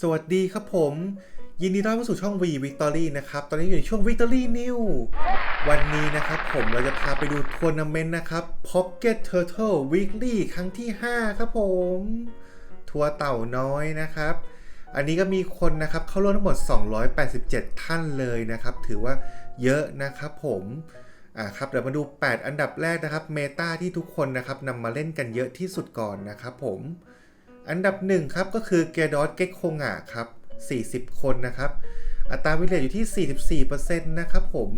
สวัสดีครับผม ยินดีต้อนรับเข้าสู่ช่อง V Victory นะครับ ตอนนี้อยู่ในช่วง Victory New วันนี้นะครับผมเราจะพาไปดูทัวร์นาเมนต์นะครับ Pocket Turtle Weekly ครั้งที่ 5 ครับผม ทัวร์เต่าน้อยนะครับ อันนี้ก็มีคนนะครับเข้าร่วมทั้งหมด 287 ท่านเลยนะครับ ถือว่าเยอะนะครับผม อ่าครับเดี๋ยวมาดู 8 อันดับแรกนะครับเมตาที่ทุกคนนะครับนำมาเล่นกันเยอะที่สุดก่อนนะครับผมอันดับหนึ่งครับก็คือเกดอสเก็กโคงะครับ 40 คนนะครับ อัตราวิเลตอยู่ที่ 44%นะครับผม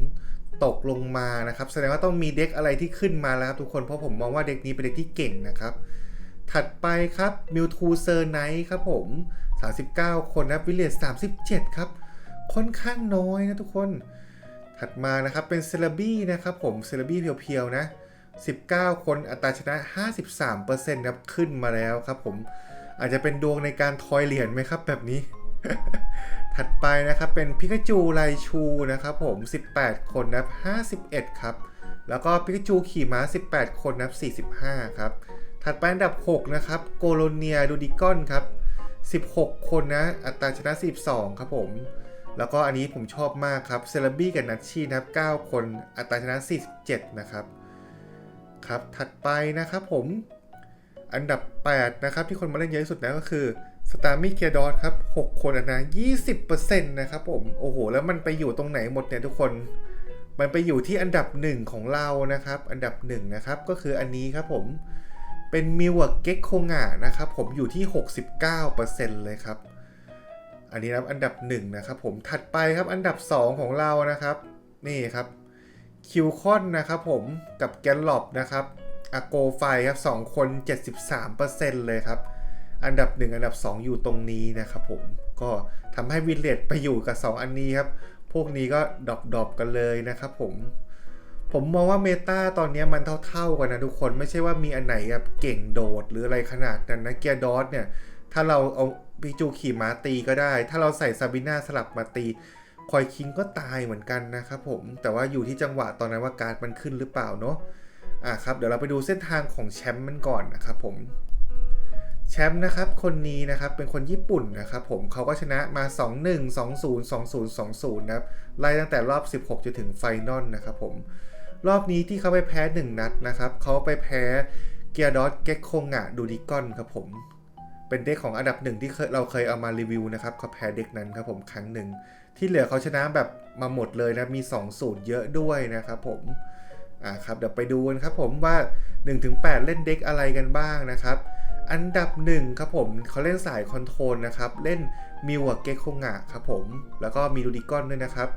ตกลงมานะครับ แสดงว่าต้องมีเด็กอะไรที่ขึ้นมาแล้วครับทุกคนเพราะผมมองว่าเด็กนี้เป็นเด็กที่เก่งนะครับ ถัดไปครับมิวทูเซอร์ไนท์ครับผม 39 คนนะวิเลต37 ครับ ค่อนข้างน้อยนะทุกคน ถัดมานะครับเป็นเซเลบี้นะครับผมเซเลบี้เพียวๆนะ 19 คนอัตราชนะ 53%ครับขึ้นมาแล้วครับผมอาจจะเป็นดวงในการทอยเหรียญไหมครับแบบนี้ ถัดไปนะครับเป็นพิกาจูไลชูนะครับผม 18 คนนับ 51 ครับ แล้วก็พิกาจูขี่ม้า 18 คนนับ 45 ครับ ถัดไปอันดับ 6 นะครับโกโลเนียดูดิกอนครับ 16 คนนะ อัตราชนะ42ครับผม แล้วก็อันนี้ผมชอบมากครับเซเลบี้กับนัชชีนะครับ 9 คนอัตราชนะ 47 นะครับ ครับ ถัดไปนะครับผม อันดับ 8 นะครับ ที่คนมาเล่นเยอะที่สุดนะก็คือสตาร์มิเกียดอสครับ 6 คนอันนะ20%นะครับผม โอ้โห แล้วมันไปอยู่ตรงไหนหมดเนี่ยทุกคน มันไปอยู่ที่อันดับ 1 ของเรานะครับ อันดับ 1 นะครับ ก็คืออันนี้ครับผม เป็นมิวเก็กโคงะนะครับ ผมอยู่ที่ 69%เลยครับ อันนี้นะครับอันดับ1นะครับผมถัดไปครับอันดับ 2 ของเรานะครับ นี่ครับคิวคอนนะครับผมกับแกนลอบนะครับอโกไฟครับ2คน 73%เลยครับ อันดับ 1 อันดับ 2 อยู่ตรงนี้นะครับผมก็ทำให้วิลเลตไปอยู่กับ 2 อันนี้ครับ พวกนี้ก็ดรอปดกันเลยนะครับผม ผมมองว่าเมตาตอนนี้มันเท่าๆกันนะทุกคนไม่ใช่ว่ามีอันไหนแบบเก่งโดดหรืออะไรขนาดนั้นนะเกียร์ดอสเนี่ยถ้าเราเอา ปิจูขี่ม้าตีก็ได้ ถ้าเราใส่ซาบิน่าสลับมาตีคอยคิงก็ตายเหมือนกันนะครับผม แต่ว่าอยู่ที่จังหวะตอนนั้นว่าการ์ดมันขึ้นหรือเปล่าเนาะอะครับ เดี๋ยวเราไปดูเส้นทางของแชมป์มันก่อนนะครับผมแชมป์นะครับ คนนี้นะครับเป็นคนญี่ปุ่นนะครับผมเขาก็ชนะมา 2-1 2-0 2-0 2-0นะครับไล่ตั้งแต่รอบ 16จนถึงไฟนอลนะครับผมรอบนี้ที่เขาไปแพ้ 1 นัดนะครับเขาไปแพ้เกียร์ดอสเก็กโคงะดูดิกอนครับผม เป็นเด็กของอันดับหนึ่งที่เเราเคยเอามารีวิวนะครับเขาแพ้เด็กนั้นครับผมครั้งหนึ่ง ที่เหลือเขาชนะแบบมาหมดเลยนะ มี2สูตรเยอะด้วยนะครับผม อ่าครับเดี๋ยวไปดูกันครับผมว่า 1-8 เล่นเด็กอะไรกันบ้างนะครับ อันดับ1ครับผมเขาเล่นสายคอนโทรลนะครับ เล่นมิวเกโคงะครับผม แล้วก็มีดูดิกอนด้วยนะครับ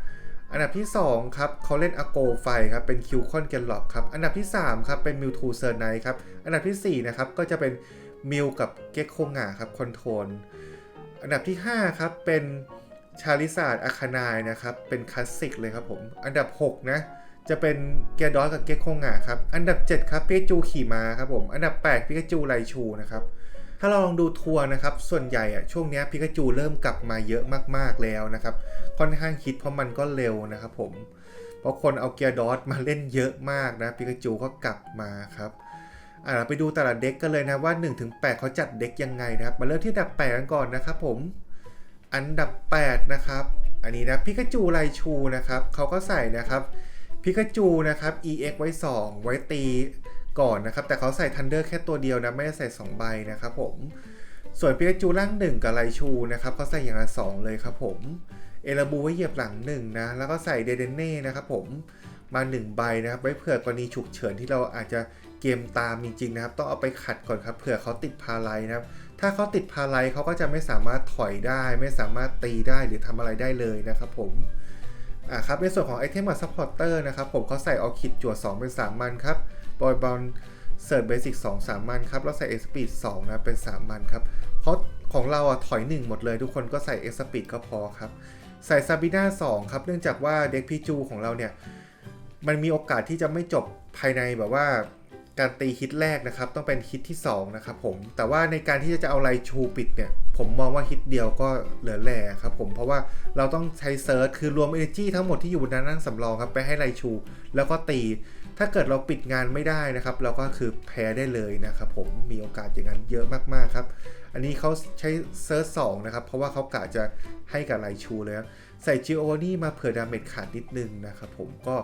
อันดับที่ 2 ครับเขาเล่นอโกไฟครับเป็นคิวคอนเกนล็อกครับ อันดับที่ 3 ครับเป็นมิวทูเซอร์ไนครับ อันดับทีสี่4 นะครับ ก็จะเป็น มิวกับเกโคงะครับคอนโทรลอันดับที่ 5 ครับ เป็นชาลิซาร์ดอาคานายนะครับ เป็นคลาสสิกเลยครับผม อันดับ 6 นะ จะเป็นเกียร์ดอสกับเก็กโคงะครับ อันดับ 7 ครับปิกาจูขี่ม้าครับผม อันดับ 8ปิกาจูไลชูนะครับถ้าเราลองดูทัวร์นะครับ ส่วนใหญ่อะช่วงนี้ยปิกาจูเริ่มกลับมาเยอะมากๆแล้วนะครับ ค่อนข้างคิดเพราะมันก็เร็วนะครับผม เพราะคนเอาเกียร์ดอสมาเล่นเยอะมากนะปิกาจูก็กลับมาครับ อะเราไปดูแต่ละเด็กกันเลยนะว่า 1-8เขาจัดเด็กยังไงนะครับมาเริ่มที่อันดับ8กันก่อนนะครับผมอันดับ 8 นะครับ อันนี้นะพิกาจูไลชูนะครับเขาก็ใส่นะครับพิกาจูนะครับ EX ไว้ 2 ไว้ตีก่อนนะครับ แต่เขาใส่ทันเดอร์แค่ตัวเดียวนะ ไม่ได้ใส่ 2 ใบนะครับผม ส่วนพิกาจูล่าง 1 กับไลชูนะครับเขาใส่อย่างละ 2 เลยครับผม เอลาบูไว้เหยียบหลัง 1 นะ แล้วก็ใส่เดเดเน่นะครับผมมา 1 ใบนะครับ ไว้เผื่อกรณีฉุกเฉินที่เราอาจจะ เกมตามจริงๆนะครับ ต้องเอาไปขัดก่อนครับเผื่อเขาติดพาไลนะครับ ถ้าเขาติดพาไลเขาก็จะไม่สามารถถอยได้ ไม่สามารถตีได้หรือทำอะไรได้เลยนะครับผมอ่าครับในส่วนของไอเทมกับซัพพอร์เตอร์นะครับผมเขาใส่ออคิดจั่ว2 เป็น 3 มันครับบอยบอลเซิร์ฟเบสิก2 3มันครับ แล้วใส่เอ็กซ์ปีด2นะเป็น3มันครับเขาของเราอะถอย1หมดเลยทุกคนก็ใส่เอ็กซ์ปีดก็พอครับ ใส่ซาบิน่า2ครับ เนื่องจากว่าเด็กพีจูของเราเนี่ย มันมีโอกาสที่จะไม่จบภายในแบบว่า การตีฮิตแรกนะครับ ต้องเป็นฮิตที่2นะครับผมแต่ว่าในการที่จะเอาไลชูปิดเนี่ย ผมมองว่าฮิตเดียวก็เหลือแหล่ครับผมเพราะว่าเราต้องใช้เซิร์ชคือรวม Energy ทั้งหมดที่อยู่บนนั้นนั่งสำรองครับไปให้ไลชู แล้วก็ตี ถ้าเกิดเราปิดงานไม่ได้นะครับ เราก็คือแพ้ได้เลยนะครับผมมีโอกาสอย่างนั้นเยอะมากๆครับอันนี้เขาใช้เซิร์ชสองนะครับ เพราะว่าเขากะจะให้กับไลชูเลยใส่จิโอนี่มาเผื่อดาเมจขาดนิดนึงนะครับผมก็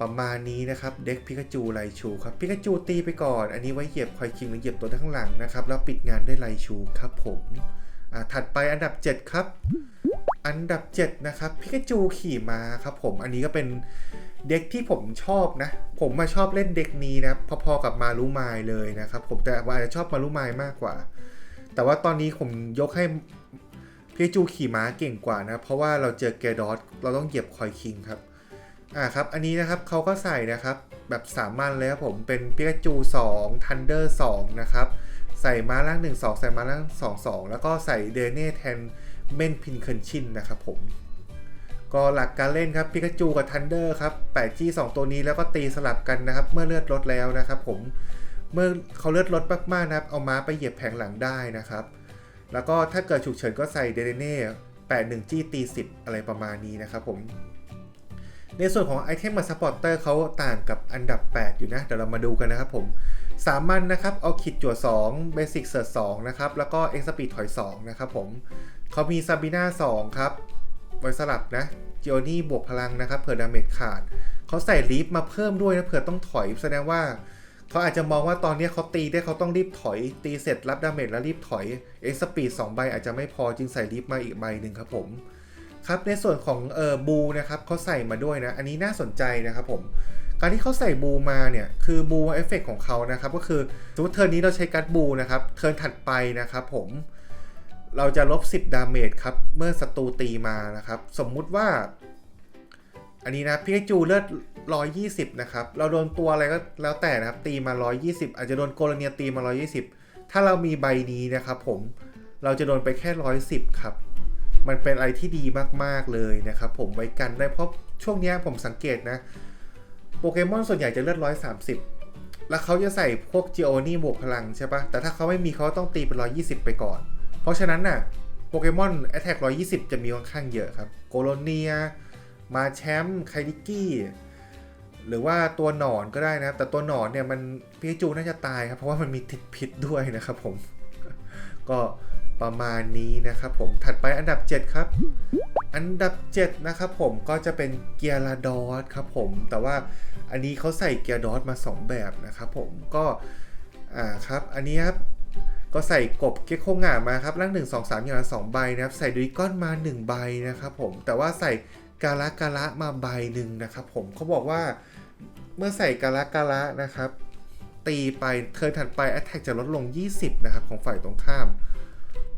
ประมาณนี้นะครับเด็กพิกาจูไลชูครับพิกาจูตีไปก่อน อันนี้ไว้เหยียบคอยคิงหรือเหยียบตัวข้างหลังนะครับ แล้วปิดงานด้วยไลชูครับผมอ่าถัดไปอันดับ 7 ครับ อันดับ 7 นะครับพิกาจูขี่มาครับผมอันนี้ก็เป็นเด็กที่ผมชอบนะ ผมมาชอบเล่นเด็กนี้นะพอๆกับมารุมายเลยนะครับ ผมแต่ว่าอาจจะชอบมารุมายมากกว่า แต่ว่าตอนนี้ผมยกให้พิกาจูขี่ม้าเก่งกว่านะ เพราะว่าเราเจอเกดอสเราต้องเหยียบคอยคิงครับ อ่าครับ อันนี้นะครับเขาก็ใส่นะครับแบบสามัญเลยครับผมเป็นพิกาจู2 Thunder 2 นะครับ ใส่ม้าล่าง 1 2 ใส่ม้าล่าง 2 2 แล้วก็ใส่เดเน่แทนเมนพินเคินชินนะครับผม ก็หลักการเล่นครับพิกาจูกับทันเดอร์ครับ8 g 2ตัวนี้แล้วก็ตีสลับกันนะครับ เมื่อเลือดลดแล้วนะครับผมเมื่อเขาเลือดลดมากๆนะครับ เอาม้าไปเหยียบแผงหลังได้นะครับ แล้วก็ถ้าเกิดฉุกเฉินก็ใส่เดเน่8 1 g ตี10อะไรประมาณนี้นะครับผม ในส่วนของไอเทมกับซัพพอร์เตอร์เขาต่างกับอันดับ 8 อยู่นะ เดี๋ยวเรามาดูกันนะครับผมสามัญนนะครับเอาขิดจั่ว2 Basic เสิร์ช2นะครับ แล้วก็เอ็กซ์ปีดถอย 2 นะครับผมเขามีซาบิน่า2ครับไว้สลับนะจิโอนี่บวกพลังนะครับเผื่อดาเมจขาด เขาใส่ลีฟมาเพิ่มด้วยนะเผื่อต้องถอยแสดงว่าเขาอาจจะมองว่าตอนนี้เขาตีได้เขาต้องรีบถอย ตีเสร็จรับดาเมจแล้วรีบถอยเอ็กซ์ปีด2ใบอาจจะไม่พอจึงใส่ลีฟมาอีกใบหนึ่งครับผม ครับในส่วนของเออบูนะครับเขาใส่มาด้วยนะ อันนี้น่าสนใจนะครับผมการที่เขาใส่บูมาเนี่ย คือบูเอฟเฟกของเขานะครับ ก็คือสมมติเทิร์นนี้เราใช้การ์ดบูนะครับ เทิร์นถัดไปนะครับผมเราจะลบ 10 ดาเมจครับ เมื่อศัตรูตีมานะครับ สมมุติว่า อันนี้นะพิกาจูเลือด 120 นะครับ เราโดนตัวอะไรก็แล้วแต่นะครับ ตีมา 120 อาจจะโดนโกลเนียตีมา 120 ถ้าเรามีใบนี้นะครับผมเราจะโดนไปแค่ 110 ครับ มันเป็นอะไรที่ดีมากๆเลยนะครับผมไว้กันได้เพราะช่วงนี้ผมสังเกตนะ โปเกมอนส่วนใหญ่จะเลือด130แล้วเขาจะใส่พวกจิโอนี่บวกพลังใช่ปะแต่ถ้าเขาไม่มีเขาต้องตีเป็น120ไปก่อน เพราะฉะนั้นน่ะโปเกมอนแอตแทก120จะมีค่อนข้างเยอะครับโกโลเนียมาแชมป์ไคดิกี้หรือว่าตัวหนอนก็ได้นะ แต่ตัวหนอนเนี่ยมันพิจูน่าจะตายครับ เพราะว่ามันมีติดพิษด้วยนะครับผม ก็ ประมาณนี้นะครับผมถัดไปอันดับ 7 ครับ อันดับ 7 นะครับผมก็จะเป็นเกียร์ลาดอสครับผมแต่ว่าอันนี้เขาใส่เกียร์ดอสมา 2 แบบนะครับผมก็อ่าครับอันนี้ครับก็ใส่กบเก็กโคงามาครับร่าง1 2 3อย่างละ2ใบนะครับ ใส่ดุยก้อนมา 1 ใบนะครับผมแต่ว่าใส่กาละกาละมาใบหนึ่งนะครับผมเขาบอกว่าเมื่อใส่กาละกาละนะครับ ตีไปเทินถัดไป a t แทกจะลดลง 20 นะครับ ของฝ่ายตรงข้าม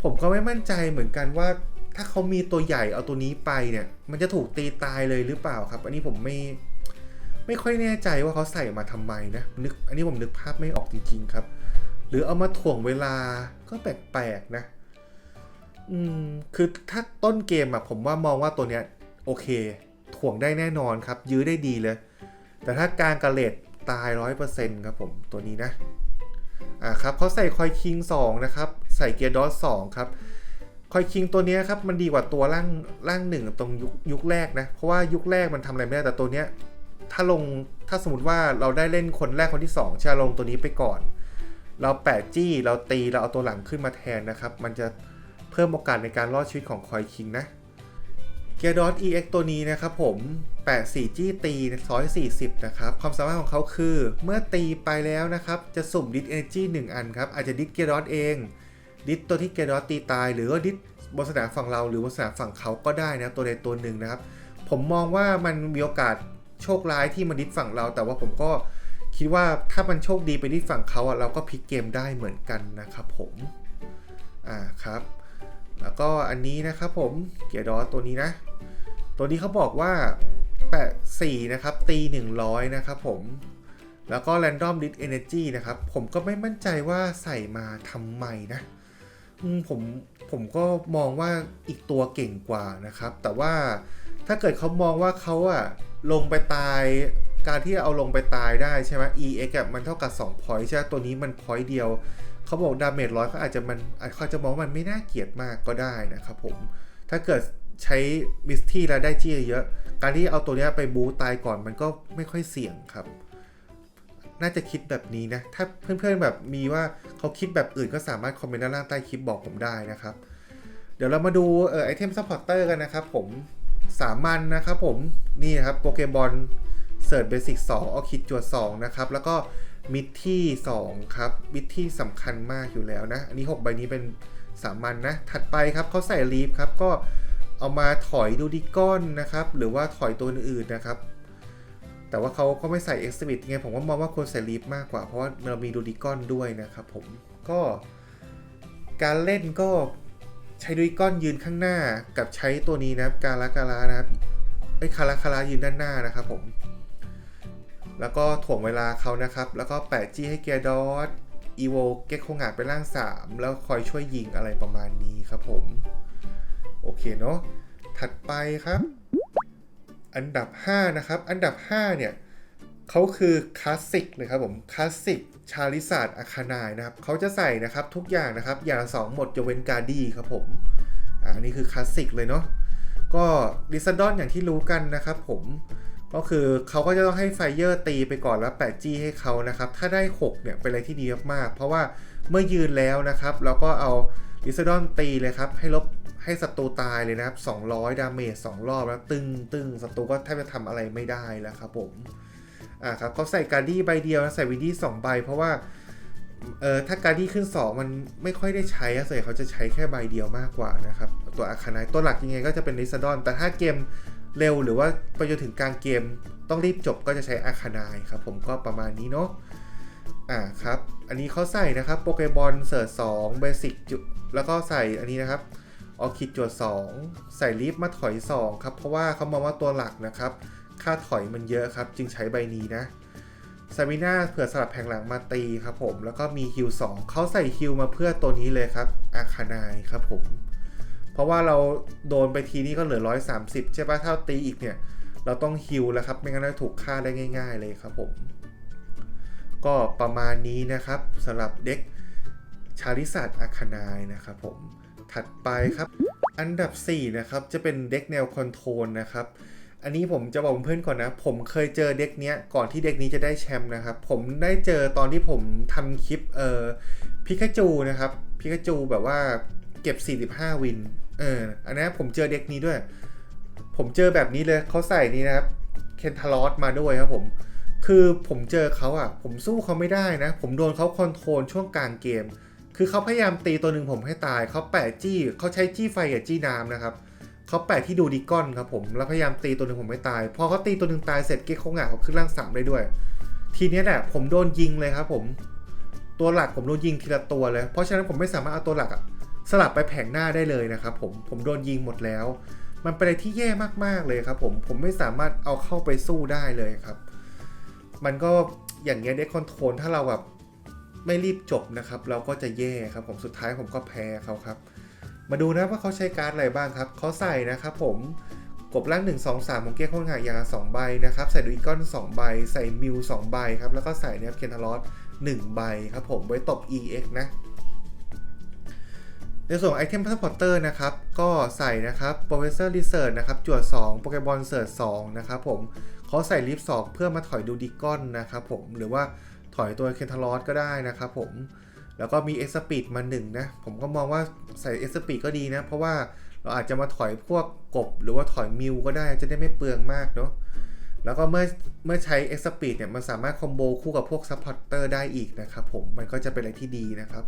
ผมก็ไม่มั่นใจเหมือนกันว่า ถ้าเขามีตัวใหญ่เอาตัวนี้ไปเนี่ย มันจะถูกตีตายเลยหรือเปล่าครับ อันนี้ผมไม่ไม่ค่อยแน่ใจว่าเขาใส่มาทำไมนะนึกอันนี้ผมนึกภาพไม่ออกจริง ๆ ครับ หรือเอามาถ่วงเวลาก็แปลกๆนะ อืมคือถ้าต้นเกมอะผมว่ามองว่าตัวเนี้ยโอเค ถ่วงได้แน่นอนครับ ยื้อได้ดีเลย แต่ถ้าการกระเลดตายร้อยเปอร์เซ็นต์ครับผมตัวนี้นะอ่าครับเขาใส่คอยคิง2นะครับ ใส่เกียร์ดอส2ครับคอยคิงตัวนี้ครับมันดีกว่าตัวร่างร่างหนึ่งตรงยุคยุคแรกนะ เพราะว่ายุคแรกมันทำอะไรไม่ได้แต่ตัวเนี้ยถ้าลงถ้าสมมติว่าเราได้เล่นคนแรกคนที่2ใช่ลงตัวนี้ไปก่อน เราแปดจี้เราตีเราเอาตัวหลังขึ้นมาแทนนะครับ มันจะเพิ่มโอกาสในการรอดชีวิตของคอยคิงนะเกียร์ดอท EX ตัวนี้นะครับผม84จี้ตี140 นะครับ ความสามารถของเขาคือเมื่อตีไปแล้วนะครับ จะสุ่มดิสเอเนจี1อันครับ อาจจะดิสเกียร์ดอทเอง ดิสตัวที่เกียร์ดอทตีตาย หรือว่าดิสบนสนามฝั่งเราหรือบนสนามฝั่งเขาก็ได้นะตัวใดตัวหนึ่งนะครับ ผมมองว่ามันมีโอกาสโชคร้ายที่มันดิสฝั่งเรา แต่ว่าผมก็คิดว่าถ้ามันโชคดีไปดิสฝั่งเขาอะเราก็พลิกเกมได้เหมือนกันนะครับผมอ่าครับแล้วก็อันนี้นะครับผมเกียร์ดอสตัวนี้นะ ตัวนี้เขาบอกว่าแปะ4นะครับตี 100 นะครับผมแล้วก็ Random List Energy นะครับ ผมก็ไม่มั่นใจว่าใส่มาทำไมนะ ผมผมก็มองว่าอีกตัวเก่งกว่านะครับ แต่ว่าถ้าเกิดเขามองว่าเขาอะลงไปตายการที่เอาลงไปตายได้ใช่ไหม EX อะมันเท่ากับ2 point ใช่ไหมตัวนี้มัน point เดียว เขาบอกดาเมจร้อยเขาอาจจะมันอาจเขาจะมองว่ามันไม่น่าเกลียดมากก็ได้นะครับผม ถ้าเกิดใช้มิสที่แล้วได้จี้เยอะ การที่เอาตัวนี้ไปบูตายก่อนมันก็ไม่ค่อยเสี่ยงครับ น่าจะคิดแบบนี้นะ ถ้าเพื่อนๆแบบมีว่าเขาคิดแบบอื่นก็สามารถคอมเมนต์ด้านล่างใต้คลิปบอกผมได้นะครับ เดี๋ยวเรามาดูเอ่อไอเทมซัพพอร์เตอร์กันนะครับผมสามัญนะครับผม นี่นะครับโปเกบอลเสิร์ชเบสิก2เอาคิดจวด2นะครับ แล้วก็มิดที่2ครับมิดที่สำคัญมากอยู่แล้วนะ อันนี้ 6 ใบนี้เป็นสามัญนนะ ถัดไปครับเขาใส่ลีฟครับก็เอามาถอยดูดิกอนนะครับ หรือว่าถอยตัวอื่นๆนะครับ แต่ว่าเขาก็ไม่ใส่เอ็กซ์บิทไงผมก็มองว่าควรใส่ลีฟมากกว่า เพราะว่าเรามีดูดิกอนด้วยนะครับผมก็การเล่นก็ใช้ดูดิกอนยืนข้างหน้ากับใช้ตัวนี้นะครับกาลากาลานะครับไอ้คาราคารายืนด้านหน้านะครับผม แล้วก็ถ่วงเวลาเขานะครับ แล้วก็แปะจี้ให้เกียร์ดอสอีโวเก็กโคงาดไปล่าง 3 แล้วคอยช่วยยิงอะไรประมาณนี้ครับผม โอเคเนาะถัดไปครับ อันดับ 5 นะครับ อันดับ 5 เนี่ยเขาคือคลาสสิกเลยครับผมคลาสสิกชาลิศาสตร์อาคานายนะครับเขาจะใส่นะครับทุกอย่างนะครับ อย่างสองหมดยกเว้นการดีครับผมอันนี้คือคลาสสิกเลยเนาะก็ดิซ a ดอนอย่างที่รู้กันนะครับผมก็คือเขาก็จะต้องให้ไฟเยอร์ตีไปก่อนแล้วแปะจี้ให้เขานะครับ ถ้าได้ 6 เนี่ยเป็นอะไรที่ดีมากๆเพราะว่าเมื่อยืนแล้วนะครับ เราก็เอา ดิซ a ดอนตีเลยครับ ให้ลบให้ศัตรูตายเลยนะครับ 200 ดาเมจ2รอบแล้วตึงตึงศัตรูก็แทบจะทำอะไรไม่ได้แล้วครับผม อ่าครับเขาใส่การดี้ใบเดียวนะใส่วินดี้2ใบ เพราะว่า เอ่อถ้าการดี้ขึ้น 2 มันไม่ค่อยได้ใช้อะส่วนใหญ่เขาจะใช้แค่ใบเดียวมากกว่านะครับ ตัวอาคานายตัวหลักยังไงก็จะเป็นลิซาดอน แต่ถ้าเกมเร็วหรือว่าไปจนถึงกลางเกมต้องรีบจบก็จะใช้อาคานายครับผมก็ประมาณนี้เนาะ อ่าครับ อันนี้เขาใส่นะครับโปเกบอลเสิร์ชสองเบสิกจุแล้วก็ใส่อันนี้นะครับออคิดจวด2 ใส่ลิฟมาถอย 2 ครับ เพราะว่าเขามองว่าตัวหลักนะครับ ค่าถอยมันเยอะครับ จึงใช้ใบนี้นะซามิน่าเผื่อสลับแผงหลังมาตีครับผม แล้วก็มีฮิว2เขาใส่ฮิวมาเพื่อตัวนี้เลยครับ อาคานายครับผม เพราะว่าเราโดนไปทีนี้ก็เหลือ 130 ใช่ปะถ้าตีอีกเนี่ย เราต้องฮิวแล้วครับ ไม่งั้นเราถูกฆ่าได้ง่าย ๆ เลยครับผม ก็ประมาณนี้นะครับสำหรับเด็กชาลิสัตอาคานายนะครับผมถัดไปครับ อันดับ 4 นะครับจะเป็นเด็กแนวคอนโทรลนะครับ อันนี้ผมจะบอกเพื่อนก่อนนะ ผมเคยเจอเด็กเนี้ยก่อนที่เด็กนี้จะได้แชมป์นะครับ ผมได้เจอตอนที่ผมทำคลิปเอ่อพิกาจูนะครับพิกาจูแบบว่าเก็บ 45 วินเอออันนี้ผมเจอเด็กนี้ด้วย ผมเจอแบบนี้เลยเขาใส่นี่นะครับเคนทารอสมาด้วยครับผม คือผมเจอเขาอะ ผมสู้เขาไม่ได้นะ ผมโดนเขาคอนโทรลช่วงกลางเกม คือเขาพยายามตีตัวหนึ่งผมให้ตาย เขาแปะจี้ เขาใช้จี้ไฟกับจี้น้ำนะครับ เขาแปะที่ดูดิกอนครับผม แล้วพยายามตีตัวหนึ่งผมไม่ตาย พอเขาตีตัวหนึ่งตายเสร็จเก๊กเขาหงาเขาขึ้นร่างสามได้ด้วย ทีเนี้ยแหละผมโดนยิงเลยครับผม ตัวหลักผมโดนยิงทีละตัวเลย เพราะฉะนั้นผมไม่สามารถเอาตัวหลักอะสลับไปแผงหน้าได้เลยนะครับผม ผมโดนยิงหมดแล้ว มันเป็นอะไรที่แย่มากๆเลยครับผม ผมไม่สามารถเอาเข้าไปสู้ได้เลยครับ มันก็อย่างเงี้ยเด็กคอนโทรลถ้าเราแบบไม่รีบจบนะครับ เราก็จะแย่ครับผมสุดท้ายผมก็แพ้เขาครับ มาดูนะว่าเขาใช้การ์ดอะไรบ้างครับเขาใส่นะครับผมกบล่าง 1 2 3ของเกียร์ข้นหางยาง2ใบนะครับ ใส่ดูอีกอน 2 ใบ ใส่มิว2ใบครับ แล้วก็ใส่เนี่ยเคนทารอส1ใบครับผม ไว้ตบ EX นะ ในส่วนไอเทมพาสปอร์เตอร์นะครับ ก็ใส่นะครับ Professor Research นะครับ จวด 2 โปเกบอลเสิร์ช2นะครับผม เขาใส่ลิฟต์2เพื่อมาถอยดูดิกอนนะครับผมหรือว่าถอยตัวเคนทารอสก็ได้นะครับผมแล้วก็มีเอ็กซ์ปีดมา1นะผมก็มองว่าใส่เอ็กซ์ปีดก็ดีนะ เพราะว่าเราอาจจะมาถอยพวกกบ หรือว่าถอยมิวก็ได้จะได้ไม่เปลืองมากเนาะแล้วก็เมื่อเมื่อใช้ X Speed เนี่ยมันสามารถคอมโบคู่กับพวก Supporter ได้อีกนะครับผมมันก็จะเป็นอะไรที่ดีนะครับ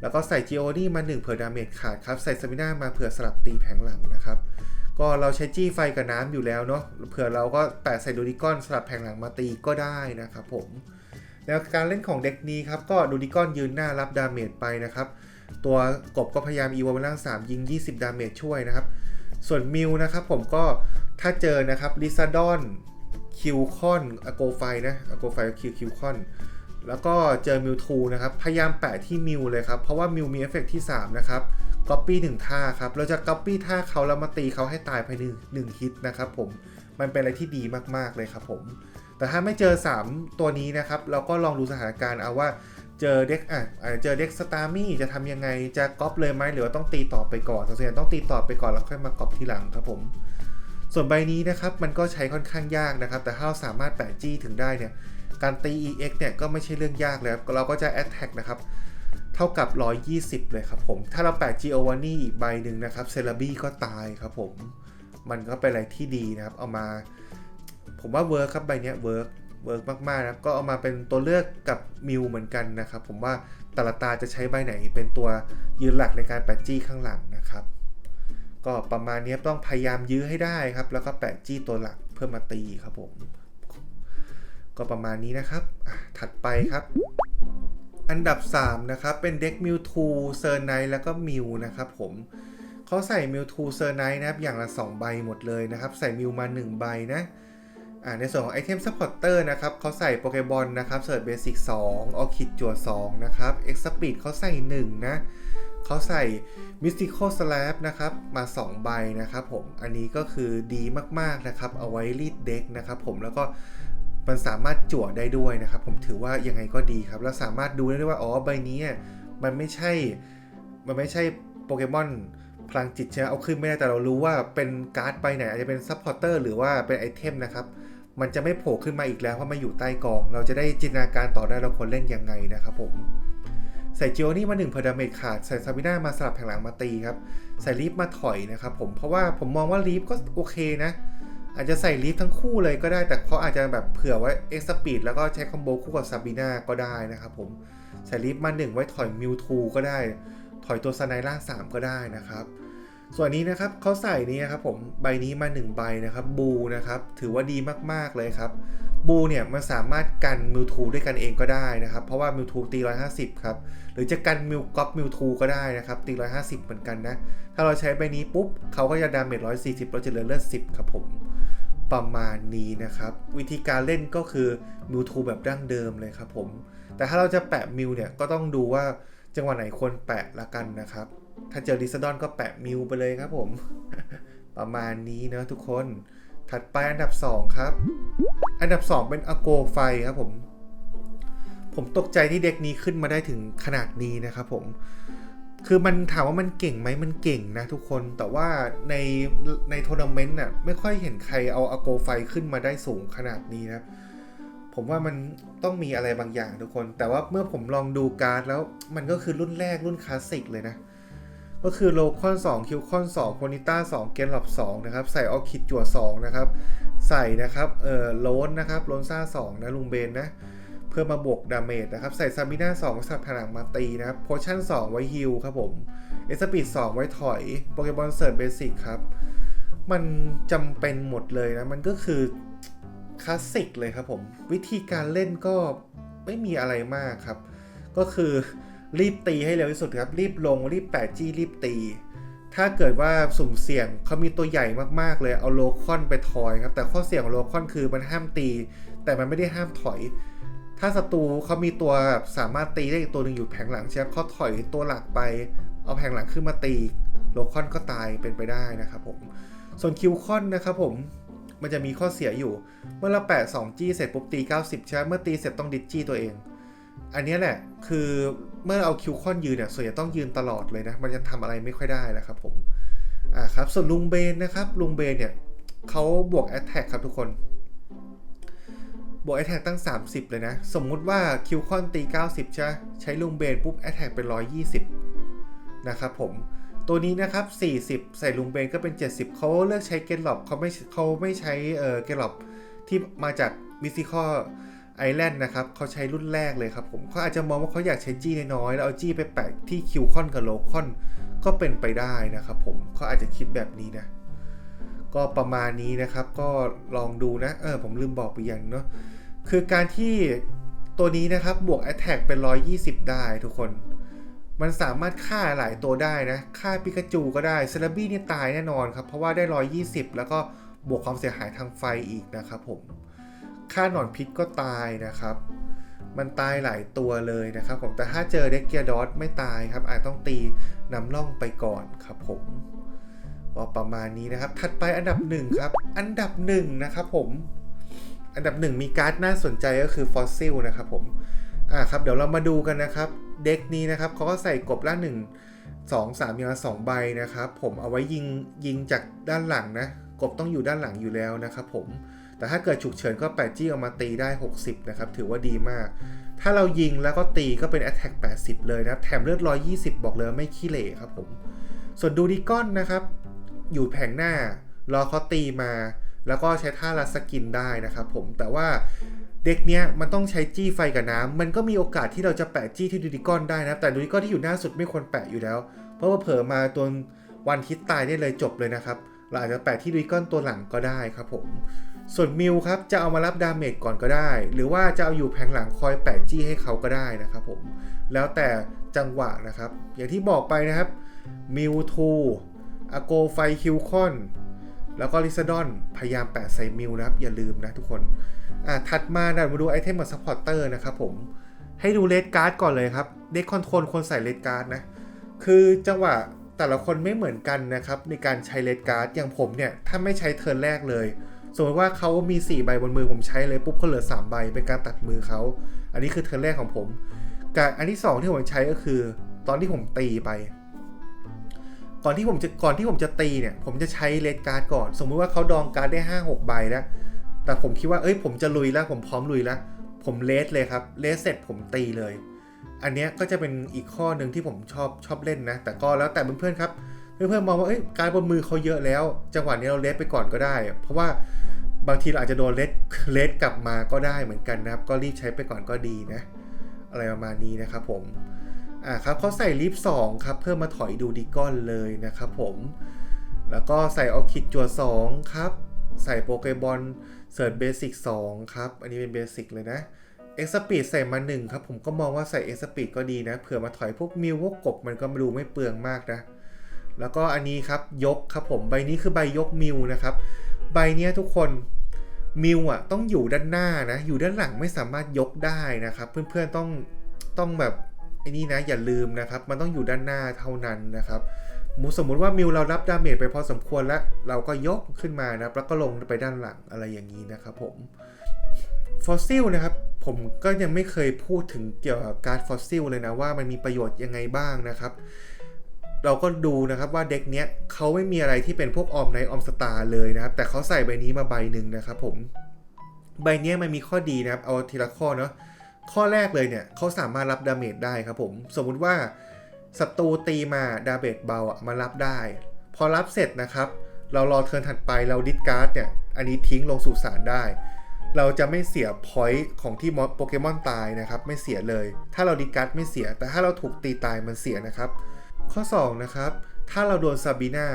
แล้วก็ใส่ Geody มา1เผื่อดาเมจขาดครับ ใส่ Stamina มาเผื่อสลับตีแผงหลังนะครับ ก็เราใช้จี้ไฟกับน้ำอยู่แล้วเนาะเผื่อเราก็แปะใส่ดูดิกอนสลับแผงหลังมาตีก็ได้นะครับผมแนวการเล่นของเด็กนี้ครับก็ดูดิกอนยืนหน้ารับดาเมจไปนะครับ ตัวกบก็พยายามอีวอลล่าง3ยิง 20 ดาเมจช่วยนะครับ ส่วนมิวนะครับผมก็ถ้าเจอนะครับลิซาดอนคิวคอนอโกไฟนะอโกไฟคิวคิวคอนแล้วก็เจอมิวทูนะครับ พยายามแปะที่มิวเลยครับ เพราะว่ามิวมีเอฟเฟกที่ 3 นะครับ ก๊อปปี้หนึ่งท่าครับ เราจะก๊อปปี้ท่าเขาแล้วมาตีเขาให้ตายภายในหนึ่งฮิตนะครับผม มันเป็นอะไรที่ดีมากๆเลยครับผม แต่ถ้าไม่เจอ 3 ตัวนี้นะครับ เราก็ลองดูสถานการณ์เอาว่าเจอเด็กอะเจอเด็กสตาร์มี่จะทำยังไง จะก๊อปเลยไหมหรือว่าต้องตีต่อไปก่อนส่วนใหญ่ต้องตีต่อไปก่อนแล้วค่อยมาก๊อปทีหลังครับผม ส่วนใบนี้นะครับมันก็ใช้ค่อนข้างยากนะครับ แต่ถ้าเราสามารถแปะจี้ถึงได้เนี่ย การตี EX เนี่ยก็ไม่ใช่เรื่องยากเลยครับเราก็จะ Attack นะครับ เท่ากับ 120 เลยครับผม ถ้าเราแปะ g o v a n i อีกใบหนึ่งนะครับเซเลบีก็ตายครับผม มันก็เป็นอะไรที่ดีนะครับ เอามา ผมว่าเวิร์คครับใบเนี้ยเวิร์คเวิร์กมากๆนะครับก็เอามาเป็นตัวเลือกกับมิวเหมือนกันนะครับ ผมว่าแต่ละตาจะใช้ใบไหนเป็นตัวยืนหลักในการแปะจี้ข้างหลังนะครับ ก็ประมาณนี้ต้องพยายามยื้อให้ได้ครับ แล้วก็แปะจี้ตัวหลักเพื่อมาตีครับผม ก็ประมาณนี้นะครับถัดไปครับ อันดับ 3 นะครับ เป็นเด็กมิวทูเซอร์ไนแล้วก็มิวนะครับผมเขาใส่มิวทูเซอร์ไนนะครับ อย่างละ 2 ใบหมดเลยนะครับ ใส่มิวมา 1 ใบนะอ่าในส่วนของไอเทมซัพพอร์เตอร์นะครับเขาใส่โปเกบอลนะครับเสิร์ชเบสิก2ออคิดจั่ว2นะครับเอ็กซ์สปีดเขาใส่ 1 นะเขาใส่มิสติคอลสแลปนะครับ มา 2 ใบนะครับผม อันนี้ก็คือดีมาก ๆ นะครับ เอาไว้รีดเด็กนะครับผมแล้วก็ มันสามารถจั่วได้ด้วยนะครับ ผมถือว่ายังไงก็ดีครับ แล้วสามารถดูได้ด้วยว่าอ๋อใบนี้มันไม่ใช่ มันไม่ใช่โปเกมอนพลังจิตใช่ไหมเอาขึ้นไม่ได้แต่เรารู้ว่าเป็นการ์ดใบไหนอาจจะเป็นซัพพอร์เตอร์หรือว่าเป็นไอเทมนะครับมันจะไม่โผล่ขึ้นมาอีกแล้วเพราะมันอยู่ใต้กอง เราจะได้จินตนาการต่อได้เราควรเล่นยังไงนะครับผมใส่จิโอนี่มา1เพอร์ดาเมจขาดใส่ซาบิน่ามาสลับแผงหลังมาตีครับ ใส่ลีฟมาถอยนะครับผมเพราะว่าผมมองว่าลีฟก็โอเคนะ อาจจะใส่ลีฟทั้งคู่เลยก็ได้ แต่เขาอาจจะแบบเผื่อไว้เอ็กซ์สปีดแล้วก็ใช้คอมโบคู่กับซาบีน่าก็ได้นะครับผม ใส่ลีฟมาหนึ่งไว้ถอยมิวทูก็ได้ ถอยตัวสไนล่าง 3 ก็ได้นะครับ ส่วนนี้นะครับเขาใส่นี้นะครับผมใบนี้มา1ใบนะครับบูนะครับถือว่าดีมากๆเลยครับบูเนี่ยมันสามารถกันมิวทูด้วยกันเองก็ได้นะครับ เพราะว่ามิวทูตี150ครับหรือจะกันมิวก๊อปมิวทูก็ได้นะครับตี150 เหมือนกันนะ ถ้าเราใช้ใบนี้ปุ๊บเขาก็จะดาเมจ140เราจะเหลือเลือด10 ครับผมประมาณนี้นะครับ วิธีการเล่นก็คือมิวทูแบบดั้งเดิมเลยครับผมแต่ถ้าเราจะแปะมิวเนี่ยก็ต้องดูว่าจังหวะไหนควรแปะละกันนะครับ ถ้าเจอดิสดอนก็แปะมิวไปเลยครับผม ประมาณนี้นะทุกคน ถัดไปอันดับ 2 ครับ อันดับ 2 เป็นอโกไฟครับผม ผมตกใจที่เด็กนี้ขึ้นมาได้ถึงขนาดนี้นะครับผม คือมันถามว่ามันเก่งไหมมันเก่งนะทุกคน แต่ว่าในในทัวร์นาเมนต์น่ะไม่ค่อยเห็นใครเอาอโกไฟขึ้นมาได้สูงขนาดนี้นะผมว่ามันต้องมีอะไรบางอย่างทุกคน แต่ว่าเมื่อผมลองดูการ์ดแล้วมันก็คือรุ่นแรกรุ่นคลาสสิกเลยนะ ก็คือโลคอน2คิวคอน2โพนิต้า2เกนหลบ2นะครับใส่ออคิดจั่ว2นะครับใส่นะครับเอ่อโลนนะครับโลนซ่า2นะลุงเบนนะเพื่อมาบวกดาเมจนะครับใส่ซาบิน่า2สับผนังมาตีนะครับโพชั่น 2 ไว้ฮิลครับผมเอสปีด2ไว้ถอยโปเกมอนเซิร์ชเบสิกครับมันจำเป็นหมดเลยนะมันก็คือคลาสสิกเลยครับผม วิธีการเล่นก็ไม่มีอะไรมากครับ ก็คือ รีบตีให้เร็วที่สุดครับ รีบลงรีบแปะจี้รีบตี ถ้าเกิดว่าสุ่มเสี่ยงเขามีตัวใหญ่มากๆเลยเอาโลคอนไปทอยครับ แต่ข้อเสี่ยงของโลคอนคือมันห้ามตี แต่มันไม่ได้ห้ามถอย ถ้าศัตรูเขามีตัวแบบสามารถตีได้อีกตัวหนึ่งอยู่แผงหลังใช่ไหมเขาถอยตัวหลักไป เอาแผงหลังขึ้นมาตีโลคอนก็ตายเป็นไปได้นะครับผมส่วนคิวคอนนะครับผมมันจะมีข้อเสียอยู่ เมื่อเราแปะ2จี้เสร็จปุ๊บตี 90ใช่ไหมเมื่อตีเสร็จต้องดิจจี้ตัวเอง อันนี้แหละคือ เมื่อเอาคิวคอนยืนเนี่ยส่วนใหญ่ต้องยืนตลอดเลยนะ มันจะทำอะไรไม่ค่อยได้แล้วครับผมอ่าครับส่วนลุงเบนนะครับลุงเบนเนี่ยเขาบวกแอตแทกครับทุกคนบวกแอตแทกตั้ง 30 เลยนะ สมมุติว่าคิวคอนตี 90 ใช่ใช้ลุงเบนปุ๊บแอตแทกเป็น 120 นะครับผมตัวนี้นะครับ 40 ใส่ลุงเบนก็เป็น 70 เขาเลือกใช้เกนหลบเขาไม่เขาไม่ใช้เอ่อเกนหลบที่มาจากมิซิคอ ไอแลนด์นะครับเขาใช้รุ่นแรกเลยครับผมเขาอาจจะมองว่าเขาอยากใช้จี้น้อยๆแล้วเอาจี้ไปแปะที่คิวคอนกับโลคอนก็เป็นไปได้นะครับผมเขาอาจจะคิดแบบนี้นะ ก็ประมาณนี้นะครับก็ลองดูนะ เออผมลืมบอกไปอย่างเนาะคือการที่ตัวนี้นะครับบวก Attack เป็น 120 ได้ทุกคน มันสามารถฆ่าหลายตัวได้นะฆ่าปิกาจูก็ได้เซเลบี้นี่ตายแน่นอนครับ เพราะว่าได้ 120 แล้วก็บวกความเสียหายทางไฟอีกนะครับผม ค่าหนอนพิษก็ตายนะครับ มันตายหลายตัวเลยนะครับผม แต่ถ้าเจอเด็กเกียร์ดอสไม่ตายครับ อาจต้องตีนำล่องไปก่อนครับผมก็ประมาณนี้นะครับ ถัดไปอันดับหนึ่งครับ อันดับหนึ่งนะครับผม อันดับหนึ่งมีการ์ดน่าสนใจก็คือฟอสซิลนะครับผม อ่าครับ เดี๋ยวเรามาดูกันนะครับ เด็กนี้นะครับเขาก็ใส่กบละหนึ่งสองสามอย่างละสองใบนะครับ ผมเอาไว้ยิงยิงจากด้านหลังนะ กบต้องอยู่ด้านหลังอยู่แล้วนะครับผม แต่ถ้าเกิดฉุกเฉินก็แปะจี้เอามาตีได้ 60 นะครับ ถือว่าดีมาก ถ้าเรายิงแล้วก็ตีก็เป็น Attack 80 เลยนะครับ แถมเลือด 120 บอกเลยว่าไม่ขี้เหร่ครับผม ส่วนดูดิก้อนนะครับ อยู่แผงหน้ารอเขาตีมา แล้วก็ใช้ท่ารัสกินได้นะครับผมแต่ว่าเด็กเนี้ยมันต้องใช้จี้ไฟกับน้ำมันก็มีโอกาสที่เราจะแปะจี้ที่ดูดิกอนได้นะ แต่ดูดิกอนที่อยู่หน้าสุดไม่ควรแปะอยู่แล้ว เพราะว่าเผลอมาตัววันฮิตตายได้เลยจบเลยนะครับ เราอาจจะแปะที่ดูดิกอนตัวหลังก็ได้ครับผม ส่วนมิวครับจะเอามารับดาเมจก่อนก็ได้ หรือว่าจะเอาอยู่แผงหลังคอยแปะจี้ให้เขาก็ได้นะครับผม แล้วแต่จังหวะนะครับ อย่างที่บอกไปนะครับมิวทูอโกไฟคิวคอน แล้วก็ลิซดอนพยายามแปะใส่มิวนะครับ อย่าลืมนะทุกคน อะถัดมานะมาดูไอเทมกับซัพพอร์เตอร์นะครับผม ให้ดูเลดการ์ดก่อนเลยครับเด็กคอนโทรลคนใส่เลดการ์ดนะ คือจังหวะแต่ละคนไม่เหมือนกันนะครับ ในการใช้เลดการ์ดอย่างผมเนี่ย ถ้าไม่ใช้เทิร์นแรกเลย สมมติว่าเขามี 4 ใบบนมือผมใช้เลยปุ๊บก็เหลือ 3 ใบเป็นการตัดมือเขาอันนี้คือเทิร์นแรกของผมกับอันที่ 2 ที่ผมใช้ก็คือ ตอนที่ผมตีไป ก่อนที่ผมจะก่อนที่ผมจะตีเนี่ย ผมจะใช้เลดการ์ดก่อน สมมุติว่าเขาดองการ์ดได้ 5 6 ใบแล้ว แต่ผมคิดว่าเอ้ยผมจะลุยแล้วผมพร้อมลุยแล้ว ผมเลสเลยครับเลสเสร็จผมตีเลย อันนี้ก็จะเป็นอีกข้อหนึ่งที่ผมชอบชอบเล่นนะ แต่ก็แล้วแต่เพื่อนๆครับ เพื่อนๆมองว่าการบนมือเขาเยอะแล้ว จังหวะนี้เราเลสไปก่อนก็ได้ เพราะว่าบางทีเราอาจจะโดนเลสเลสกลับมาก็ได้เหมือนกันนะครับ ก็รีบใช้ไปก่อนก็ดีนะ อะไรประมาณนี้นะครับผมอ่าครับเขาใส่ลิฟสองครับเพื่อมาถอยดูดิกอนเลยนะครับผมแล้วก็ใส่ออคิดจัว2ครับ ใส่โปเกบอลเสิร์ชเบสิก2ครับ อันนี้เป็นเบสิกเลยนะเอ็กซ์ปีดใส่มา1ครับ ผมก็มองว่าใส่เอ็กซ์ปีดก็ดีนะ เผื่อมาถอยพวกมิวพวกกบมันก็ดูไม่เปลืองมากนะ แล้วก็อันนี้ครับยกครับผมใบนี้คือใบยกมิวนะครับ ใบเนี้ยทุกคนมิวอะต้องอยู่ด้านหน้านะ อยู่ด้านหลังไม่สามารถยกได้นะครับ เพื่อนๆต้องต้องแบบไอ้นี่นะอย่าลืมนะครับ มันต้องอยู่ด้านหน้าเท่านั้นนะครับสมมุติว่ามิวเรารับดาเมจไปพอสมควรแล้ว เราก็ยกขึ้นมานะแล้วก็ลงไปด้านหลังอะไรอย่างนี้นะครับผมฟอสซิลนะครับผมก็ยังไม่เคยพูดถึงเกี่ยวกับการฟอสซิลเลยนะว่ามันมีประโยชน์ยังไงบ้างนะครับ เราก็ดูนะครับว่าเด็กเนี้ยเขาไม่มีอะไรที่เป็นพวกออมไนออมสตาร์เลยนะครับ แต่เขาใส่ใบนี้มาใบหนึ่งนะครับผม ใบเนี้ยมันมีข้อดีนะครับ เอาทีละข้อเนาะ ข้อแรกเลยเนี่ยเขาสามารถรับดาเมจได้ครับผม สมมุติว่าศัตรูตีมาดาเมจเบาอะมารับได้ พอรับเสร็จนะครับ เรารอเทิร์นถัดไปเราดิสการ์ดเนี่ย อันนี้ทิ้งลงสู่สารได้เราจะไม่เสียพอยต์ของที่โปเกมอนตายนะครับ ไม่เสียเลย ถ้าเราดิสการ์ดไม่เสีย แต่ถ้าเราถูกตีตายมันเสียนะครับ ข้อ 2 นะครับ ถ้าเราโดนซาบีนา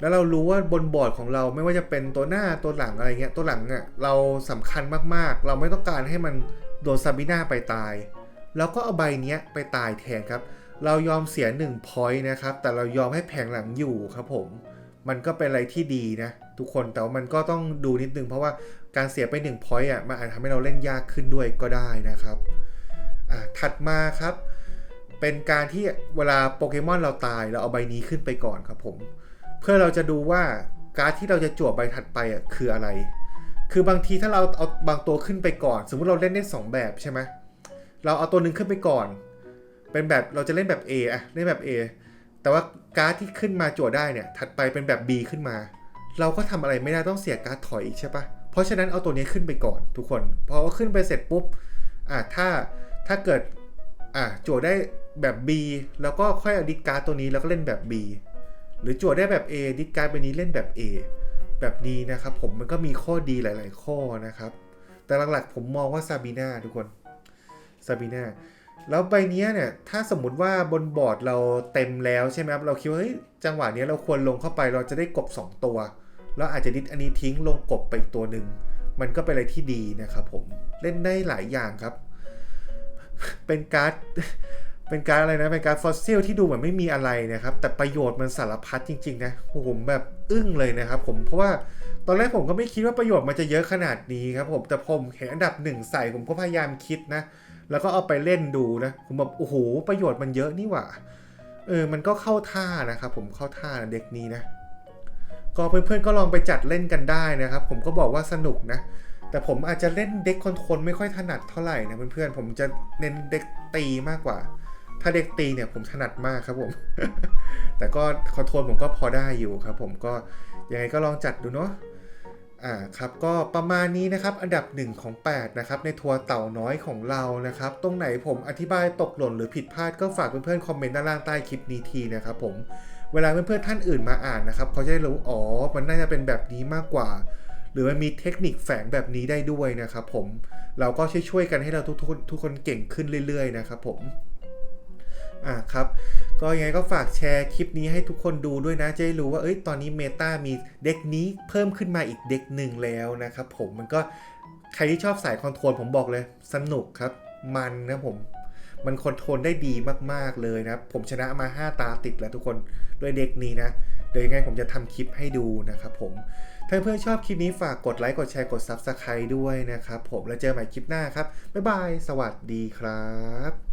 แล้วเรารู้ว่าบนบอร์ดของเราไม่ว่าจะเป็นตัวหน้าตัวหลังอะไรเงี้ยตัวหลังอะเราสำคัญมากๆ เราไม่ต้องการให้มันโดนซาบีนาไปตายแล้วก็เอาใบเนี้ยไปตายแทนครับ เรายอมเสีย1 point นะครับ แต่เรายอมให้แผงหลังอยู่ครับผม มันก็เป็นอะไรที่ดีนะ ทุกคน แต่ว่ามันก็ต้องดูนิดนึง เพราะว่าการเสียไป1 point อะ มันอาจทำให้เราเล่นยากขึ้นด้วยก็ได้นะครับ อะ ถัดมาครับ เป็นการที่เวลาโปเกมอนเราตายเราเอาใบนี้ขึ้นไปก่อนครับผม เพื่อเราจะดูว่าการ์ดที่เราจะจั่วใบถัดไปอะคืออะไร คือบางทีถ้าเราเอาบางตัวขึ้นไปก่อน สมมุติเราเล่นได้ 2 แบบใช่ไหมเราเอาตัวหนึ่งขึ้นไปก่อน เป็นแบบเราจะเล่นแบบ A อะเล่นแบบ A แต่ว่าการ์ดที่ขึ้นมาจั่วได้เนี่ยถัดไปเป็นแบบ B ขึ้นมา เราก็ทำอะไรไม่ได้ต้องเสียการ์ดถอยอีกใช่ปะเพราะฉะนั้นเอาตัวนี้ขึ้นไปก่อนทุกคนพอขึ้นไปเสร็จปุ๊บอะถ้าถ้าเกิดอะจั่วได้ แบบ B แล้วก็ค่อยเอาดิสการ์ดตัวนี้แล้วก็เล่นแบบ B หรือจั่วได้แบบ A ดิสการ์ดใบนี้เล่นแบบ A แบบนี้นะครับผมมันก็มีข้อดีหลาย ๆ ข้อนะครับ แต่หลักๆผมมองว่าซาบีนาทุกคนซาบีนาแล้วใบนี้เนี่ยถ้าสมมติว่าบนบอร์ดเราเต็มแล้วใช่ไหมครับเราคิดว่าเฮ้ยจังหวะนี้เราควรลงเข้าไปเราจะได้กบ 2 ตัว แล้วอาจจะดิสอันนี้ทิ้งลงกบไปตัวหนึ่งมันก็เป็นอะไรที่ดีนะครับผมเล่นได้หลายอย่างครับ เป็นการ์ด เป็นการอะไรนะเป็นการฟอสซิลที่ดูเหมือนไม่มีอะไรนะครับ แต่ประโยชน์มันสารพัดจริงๆนะผมแบบอึ้งเลยนะครับ ผมเพราะว่าตอนแรกผมก็ไม่คิดว่าประโยชน์มันจะเยอะขนาดนี้ครับผมแต่ผมเห็นอันดับหนึ่งใส่ผมก็พยายามคิดนะ แล้วก็เอาไปเล่นดูนะผมแบบโอ้โหประโยชน์มันเยอะนี่หว่าเออมันก็เข้าท่านะครับผมเข้าท่านะเด็กนี้นะก็เพื่อนๆก็ลองไปจัดเล่นกันได้นะครับ ผมก็บอกว่าสนุกนะแต่ผมอาจจะเล่นเด็กคอนโทรลไม่ค่อยถนัดเท่าไหร่นะเพื่อนๆผมจะเน้นเด็กตีมากกว่า ถ้าเด็กตีเนี่ยผมถนัดมากครับผม แต่ก็คอนโทรลผมก็พอได้อยู่ครับผมก็ยังไงก็ลองจัดดูเนาะอ่าครับก็ประมาณนี้นะครับอันดับ 1 ของ 8 นะครับ ในทัวร์เต่าน้อยของเรานะครับ ตรงไหนผมอธิบายตกหล่นหรือผิดพลาดก็ฝากเพื่อนๆคอมเมนต์ด้านล่างใต้คลิปนี้ทีนะครับผมเวลาเพื่อนๆท่านอื่นมาอ่านนะครับเขาจะได้รู้อ๋อมันน่าจะเป็นแบบนี้มากกว่า หรือมันมีเทคนิคแฝงแบบนี้ได้ด้วยนะครับผมเราก็ช่วยๆกันให้เราทุกๆทุกคนเก่งขึ้นเรื่อยๆนะครับผม อะครับ ก็ยังไงก็ฝากแชร์คลิปนี้ให้ทุกคนดูด้วยนะ จะได้รู้ว่า เอ้ย ตอนนี้เมตามีเด็กนี้เพิ่มขึ้นมาอีกเด็กหนึ่งแล้วนะครับผม มันก็ใครที่ชอบสายคอนโทรลผมบอกเลย สนุกครับ มันนะผม มันคอนโทรลได้ดีมากๆเลยนะ ผมชนะมา 5 ตาติดแล้วทุกคน ด้วยเด็กนี้นะ เดี๋ยวยังไงผมจะทำคลิปให้ดูนะครับผม ถ้าเพื่อนชอบคลิปนี้ฝากกดไลค์ กดแชร์ กด Subscribe ด้วยนะครับผม แล้วเจอกันใหม่คลิปหน้าครับ บ๊ายบาย สวัสดีครับ